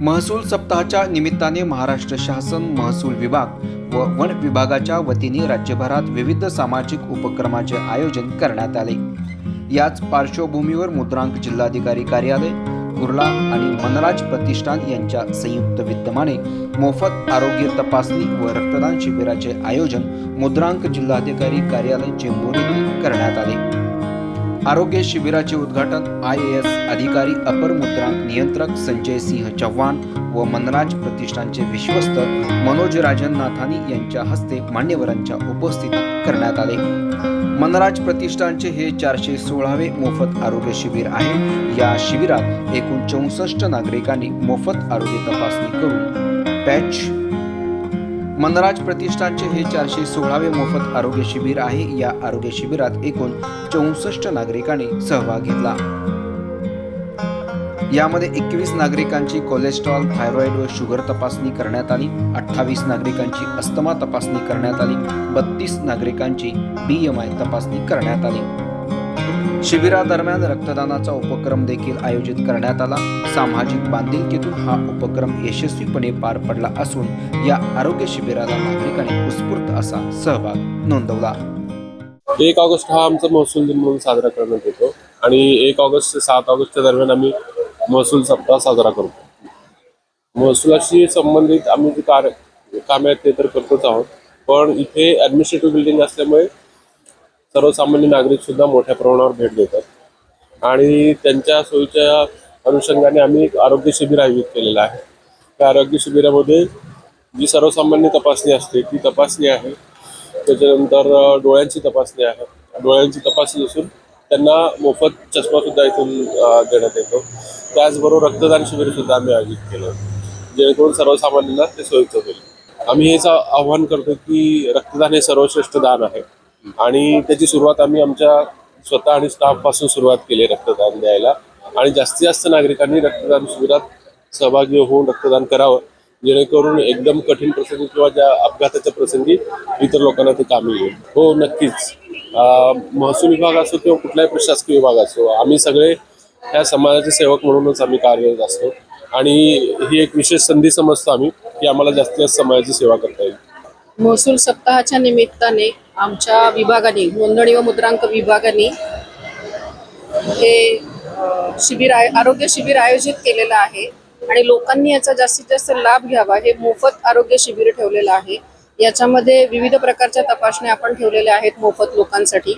महसूल सप्ताहाच्या निमित्ताने महाराष्ट्र शासन महसूल विभाग व वन विभागाच्या वतीने राज्यभरात विविध सामाजिक उपक्रमाचे आयोजन करण्यात आले. याच पार्श्वभूमीवर मुद्रांक जिल्हाधिकारी कार्यालय कुर्ला आणि मनराज प्रतिष्ठान यांच्या संयुक्त विद्यमाने मोफत आरोग्य तपासणी व रक्तदान शिबिराचे आयोजन मुद्रांक जिल्हाधिकारी कार्यालय चेंबूर येथे करण्यात आले. आरोग्य शिबिराचे उद्घाटन आय ए एस अधिकारी अपर मुद्रांक नियंत्रक संजय सिंह चव्हाण व मनराज प्रतिष्ठानचे विश्वस्त मनोज राजन नाथानी यांच्या हस्ते मान्यवरांच्या उपस्थितीत करण्यात आले. मनराज प्रतिष्ठानचे हे चारशे सोळावे मोफत आरोग्य शिबिर आहे. या शिबिरात एकूण चौसष्ट नागरिकांनी मोफत आरोग्य तपासणी करून पॅच मनराज प्रतिष्ठानचे हे चारशे सोळावे मोफत आरोग्य शिबिर आहे. या आरोग्य शिबिरात एकूण चौसष्ट नागरिकांनी सहभाग घेतला. यामध्ये एकवीस नागरिकांची कोलेस्ट्रॉल थायरॉइड व शुगर तपासणी करण्यात आली. अठ्ठावीस नागरिकांची अस्थमा तपासणी करण्यात आली. बत्तीस नागरिकांची बी एम आय तपासणी करण्यात आली. शिबिरादरम्यान रक्तदानाचा उपक्रम देखील आयोजित करण्यात आला. सामाजिक बांधिलकीतून हा उपक्रम यशस्वीपणे पार पडला असून या आरोग्य शिबिराला नागरिकांनी उत्स्फूर्त असा सहभाग नोंदवला. एक ऑगस्ट हा आमचा महसूल दिन म्हणून साजरा करण्यात येतो आणि एक ऑगस्ट ते सात ऑगस्टच्या दरम्यान आम्ही महसूल सप्ताह साजरा करतो. महसुलाशी संबंधित आम्ही जे कार्य कामे आहेत ते तर करतोच आहोत पण इथे ॲडमिनिस्ट्रेटिव्ह बिल्डिंग असल्यामुळे सर्वसामान्य नागरिक सुद्धा मोठ्या प्रमाणावर भेट देतात. आणि त्यांच्या सोयीच्या अनुषंगाने आम्ही एक आरोग्य शिबिर आयोजित केलेलं आहे. त्या आरोग्य शिबिरामध्ये जी सर्वसामान्य तपासणी असते ती तपासणी आहे. त्याच्यानंतर डोळ्यांची तपासणी आहे. डोळ्यांची तपासणी असून त्यांना मोफत चष्मासुद्धा इथून देण्यात येतो. त्याचबरोबर रक्तदान शिबिरसुद्धा आम्ही आयोजित केलं. जेणेकरून सर्वसामान्यांना ते सोयीचं होईल. आम्ही हेच आव्हान करतो की रक्तदान हे सर्वश्रेष्ठ दान आहे. आणि त्याची सुरुवात आम्ही आमच्या स्वतः आणि स्टाफपासून सुरुवात केली रक्तदान द्यायला. आणि जास्तीत जास्त नागरिकांनी रक्तदान शिबिरात सहभागी होऊन रक्तदान करावं जेणेकरून एकदम कठीण प्रसंगी किंवा ज्या अपघाताच्या प्रसंगी इतर लोकांना ते कामी येईल. हो नक्कीच. महसूल विभाग असो किंवा कुठलाही प्रशासकीय विभाग असो आम्ही सगळे ह्या समाजाचे सेवक म्हणूनच आम्ही कार्यरत असतो. आणि ही एक विशेष संधी समजतो आम्ही की आम्हाला जास्तीत जास्त समाजाची सेवा करता येईल. महसूल सप्ताहाच्या निमित्ताने आमच्या विभागाने नोंदणी व मुद्रांक विभागाने हे शिबिर आय आरोग्य शिबिर आयोजित केलेलं आहे आणि लोकांनी याचा जास्तीत जास्त लाभ घ्यावा हे मोफत आरोग्य शिबिर ठेवलेलं आहे. याच्यामध्ये विविध प्रकारच्या तपासण्या आपण ठेवलेल्या आहेत मोफत लोकांसाठी.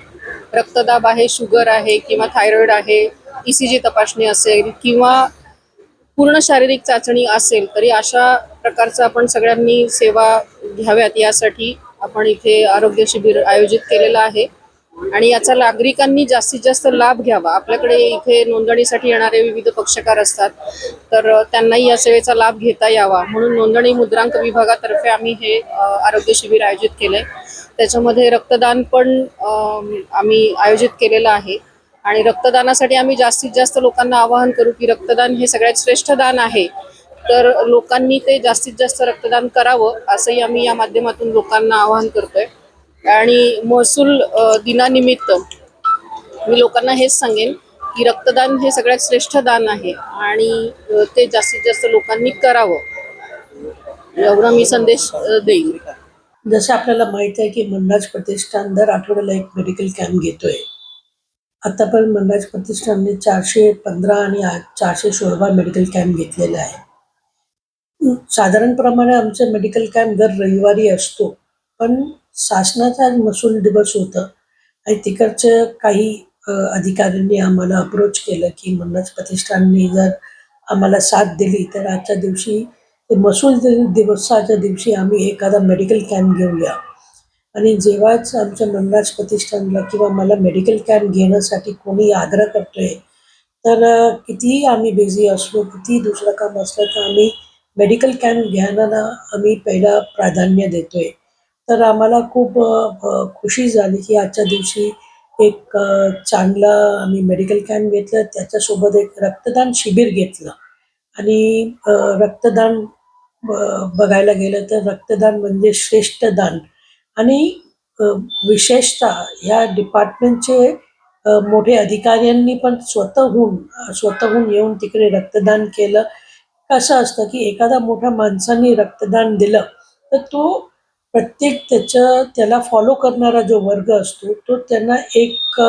रक्तदाब आहे शुगर आहे किंवा थायरॉइड आहे ई सी जी तपासणी असेल किंवा पूर्ण शारीरिक चाचणी असेल तरी अशा प्रकारचं आपण सगळ्यांनी सेवा घ्याव्यात यासाठी आपण इथे आरोग्य शिबिर आयोजित केलेलं आहे. आणि याचा नागरिकांनी जास्तीत जास्त लाभ घ्यावा. आपल्याकडे इथे नोंदणीसाठी येणारे विविध पक्षकार असतात. तर त्यांनाही या सेवेचा लाभ घेता यावा. म्हणून नोंदणी मुद्रांक विभागातर्फे आम्ही हे आरोग्य शिबिर आयोजित केलंय. त्याच्यामध्ये रक्तदान पण आम्ही आयोजित केलेलं आहे. आणि रक्तदानासाठी आम्ही जास्तीत जास्त लोकांना आवाहन करू की रक्तदान हे सगळ्यात श्रेष्ठ दान आहे. तर लोकांनी ते जास्तीत जास्त रक्तदान करावं असंही आम्ही या माध्यमातून लोकांना आवाहन करतोय. आणि महसूल दिनानिमित्त मी लोकांना हेच सांगेन की रक्तदान हे सगळ्यात श्रेष्ठ दान आहे आणि ते जास्तीत जास्त लोकांनी करावं. एवढा मी संदेश देईन. जसं आपल्याला माहीत आहे की मनराज प्रतिष्ठान दर आठवड्याला एक मेडिकल कॅम्प घेतोय. आतापर्यंत मनराज प्रतिष्ठानने चारशे पंधरा आणि चारशे सोळा मेडिकल कॅम्प घेतलेले आहे साधारणप्रमाणे आमचं मेडिकल कॅम्प दर रविवारी असतो. पण शासनाचा आज महसूल दिवस होता. आणि तिकडच्या काही अधिकाऱ्यांनी आम्हाला अप्रोच केलं की मनराज प्रतिष्ठानने जर आम्हाला साथ दिली तर आजच्या दिवशी ते महसूल दिवसाच्या दिवशी आम्ही एखादा मेडिकल कॅम्प घेऊया. आणि जेव्हाच आमच्या मनराज प्रतिष्ठानला किंवा मला मेडिकल कॅम्प घेण्यासाठी कोणी आग्रह करतोय तर कितीही आम्ही बिझी असलो कितीही दुसरं काम असलं तर आम्ही मेडिकल कॅम्प घ्यायला आम्ही पहिला प्राधान्य देतोय. तर आम्हाला खूप खुशी झाली की आजच्या दिवशी एक चांगला आम्ही मेडिकल कॅम्प घेतलं. त्याच्यासोबत एक रक्तदान शिबिर घेतलं. आणि रक्तदान बघायला गेलं तर रक्तदान म्हणजे श्रेष्ठ दान. आणि विशेषतः ह्या डिपार्टमेंटचे मोठे अधिकाऱ्यांनी पण स्वतःहून स्वतःहून येऊन तिकडे रक्तदान केलं. कसं असतं की एखादा मोठ्या माणसाने रक्तदान दिलं तर तो प्रत्येक त्याच्या त्याला फॉलो करणारा जो वर्ग असतो तो त्यांना एक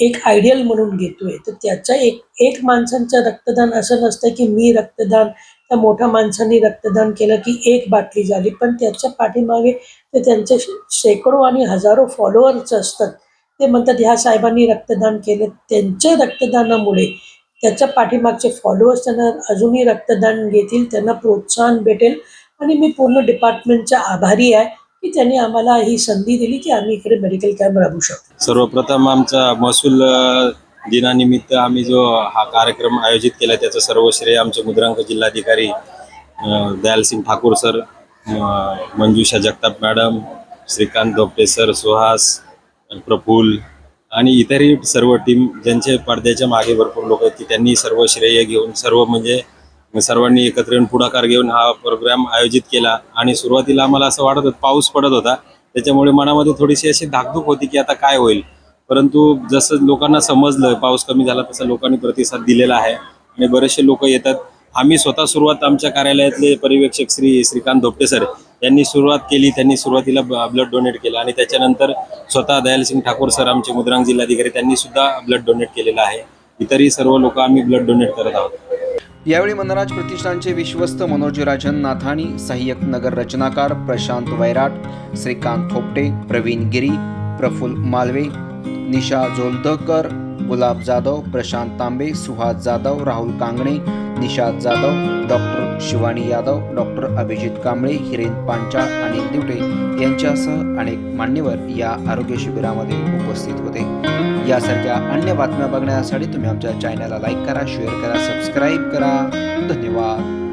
एक आयडियल म्हणून घेतोय. तर त्याच्या एक एक माणसांचं रक्तदान असं नसतं की मी रक्तदान त्या मोठ्या माणसांनी रक्तदान केलं की एक बाटली झाली पण त्याच्या पाठीमागे ते त्यांचे शेकडो आणि हजारो फॉलोअर्स असतात. ते म्हणतात ह्या साहेबांनी रक्तदान केलं. त्यांच्या रक्तदानामुळे त्याच्या पाठीमागचे फॉलोअर्स त्यांना अजूनही रक्तदान घेतील त्यांना प्रोत्साहन भेटेल. आणि मी पूर्ण डिपार्टमेंटचा आभारी आहे की त्यांनी आम्हाला ही संधी दिली की आम्ही इकडे मेडिकल कॅम्प राबवू शकतो. सर्वप्रथम आमचा महसूल दिनानिमित्त आम्ही जो हा कार्यक्रम आयोजित केला त्याचं सर्व श्रेय आमचे मुद्रांक जिल्हाधिकारी Dayalsingh Thakur sir Manjusha Jagtap madam Shrikant Dhopte sir Suhas Praful आणि इतरही सर्व टीम ज्यांचे पडद्याच्या मागे भरपूर लोक आहेत की त्यांनी सर्व श्रेय घेऊन सर्व म्हणजे सर्वांनी एकत्र येऊन पुढाकार घेऊन हा प्रोग्राम आयोजित केला. आणि सुरुवातीला आम्हाला असं वाटत होतं पाऊस पडत होता. त्याच्यामुळे मनामध्ये थोडीशी अशी धाकधूक होती की आता काय होईल. परंतु जसं लोकांना समजलं पाऊस कमी झाला तसं लोकांनी प्रतिसाद दिलेला आहे. आणि बरेचसे लोक येतात. आम्ही स्वतः सुरुवात आमच्या कार्यालयातले परिवेक्षक श्री श्रीकांत धोपटे सर त्यांनी सुरुवात केली त्यांनी सुरुवातीला ब्लड डोनेट केलं आणि त्याच्यानंतर स्वतः दयालसिंग ठाकूर सर आमचे मुद्रांक जिल्हाधिकारी त्यांनी सुद्धा ब्लड डोनेट केलेलं आहे. इतरही सर्व लोक आम्ही ब्लड डोनेट करत आहोत. यावेळी मनराज प्रतिष्ठानचे विश्वस्त मनोजराजन नाथाणी सहाय्यक नगर रचनाकार प्रशांत वैराट श्रीकांत थोपटे प्रवीण गिरी प्रफुल्ल मालवे निशा जोलदकर गुलाब जाधव प्रशांत तांबे सुहास जाधव राहुल कांगणे निषाद जाधव डॉक्टर शिवानी यादव डॉक्टर अभिजित कांबळे हिरेन पांचाळ अनिल दिवटे यांच्यासह अनेक मान्यवर या आरोग्य शिबिरामध्ये उपस्थित होते. यासारख्या अन्य बातम्या बघण्यासाठी तुम्ही आमच्या चॅनलला लाईक करा शेअर करा सबस्क्राईब करा. धन्यवाद.